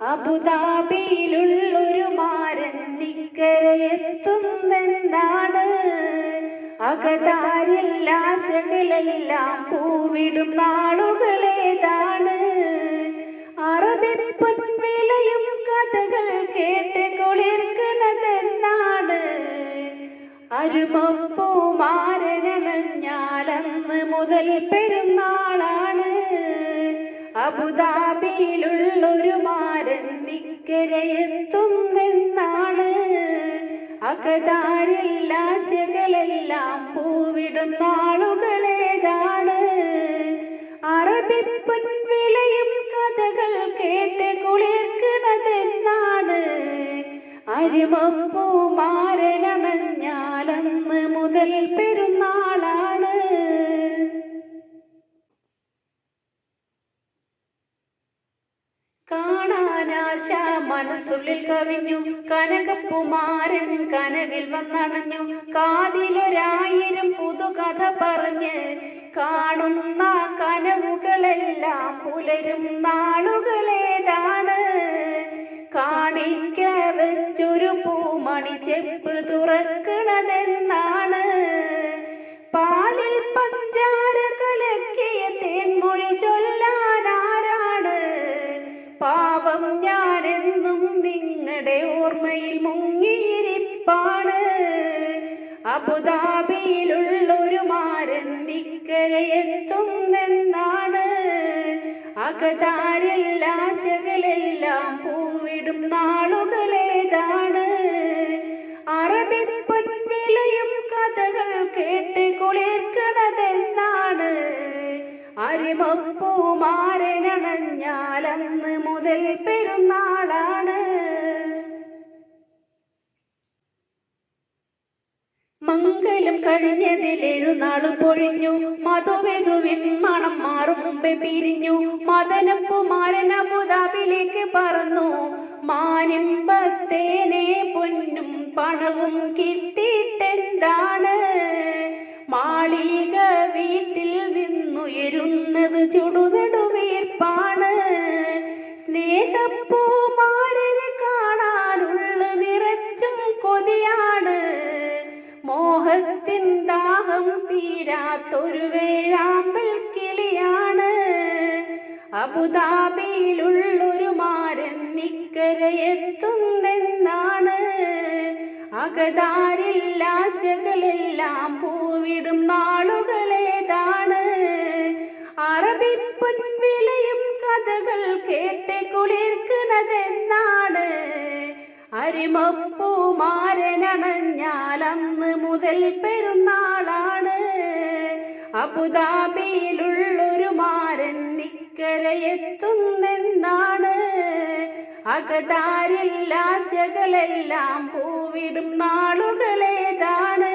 അബുദാബിയിലുള്ളൊരു മാരൻ ഇക്കരയെത്തുന്നെന്നാണ് ശകലെല്ലാം പൂവിടും നാളുകളേതാണ്. അറബി വിലയും കഥകൾ കേട്ട് കുളിർക്കണതെന്നാണ്. അരുമപ്പൂ മാരനണഞ്ഞാലന്ന് മുതൽ പെരുന്നാളാണ്. അബുദാബിയിലുള്ളൊരു മാരൻ നിക്കരയെത്തുന്നെന്നാണ്. അകതാരിൽ ആശകളെല്ലാം പൂവിടും നാളുകളേതാണ്. അറബിപ്പൊൻ വിലയും കഥകൾ കേട്ട് കുളിർക്കണതെന്നാണ്. അരിമപ്പൂ മാരനണഞ്ഞാലന്ന് മുതൽ കാണാനാശ മനസ്സുള്ളിൽ കവിഞ്ഞു. കനകപ്പുമാരൻ കനവിൽ വന്നണഞ്ഞു. കാതിലൊരായിരം പുതുകഥ പറഞ്ഞ് കാണുന്ന കനവുകളെല്ലാം പുലരും നാളുകളേതാണ്. കാണിക്ക വെച്ചൊരു പൂമണി ചെപ്പ് തുറക്കണതെന്നാണ്. അബുദാബിയിലുള്ളൊരു മാരൻ ഇക്കരയെത്തുന്നെന്നാണ് അകതാരിൽ ആശകളെല്ലാം പൂവിടും നാളുകളേതാണ്. അറബിപ്പൊൻ വിലയും കഥകൾ കേട്ട് കുളിർക്കണതെന്നാണ്. അരിമപ്പൂ മാരനണഞ്ഞാലന്ന് മുതൽ പെരുന്നാളാണ് മംഗലം കഴിഞ്ഞതിൽ എഴുന്നാളും പൊഴിഞ്ഞു. മധുവെതുവിൻ മണം മാറും മുമ്പേ പിരിഞ്ഞു. മദനപ്പുമാരൻ അബുദാബിലേക്ക് പറന്നു. മാനിമ്പത്തേനെ പൊന്നും പണവും കിട്ടിയിട്ടെന്താണ്? മാളിക വീട്ടിൽ തീരാത്തൊരു വേഴാമ്പൽ കിളിയാണ്. അബുദാബിയിലുള്ളൊരു മാരൻ ഇക്കരയെത്തുന്നെന്നാണ് അകതാരില്ലാശകളെല്ലാം പൂവിടും നാളുകളേതാണ്. അറബിപ്പൊൻ വിലയും കഥകൾ കേട്ട് കുളിർക്കണതെന്നാണ് അരിമപ്പൂ മാരനണഞ്ഞാലന്ന് മുതൽ പെരുന്നാളാണ്. അബുദാബിയിലുള്ളൊരു മാരൻ ഇക്കരയെത്തുന്നെന്നാണ് അകതാരില്ലാശകളെല്ലാം പൂവിടും നാളുകളേതാണ്.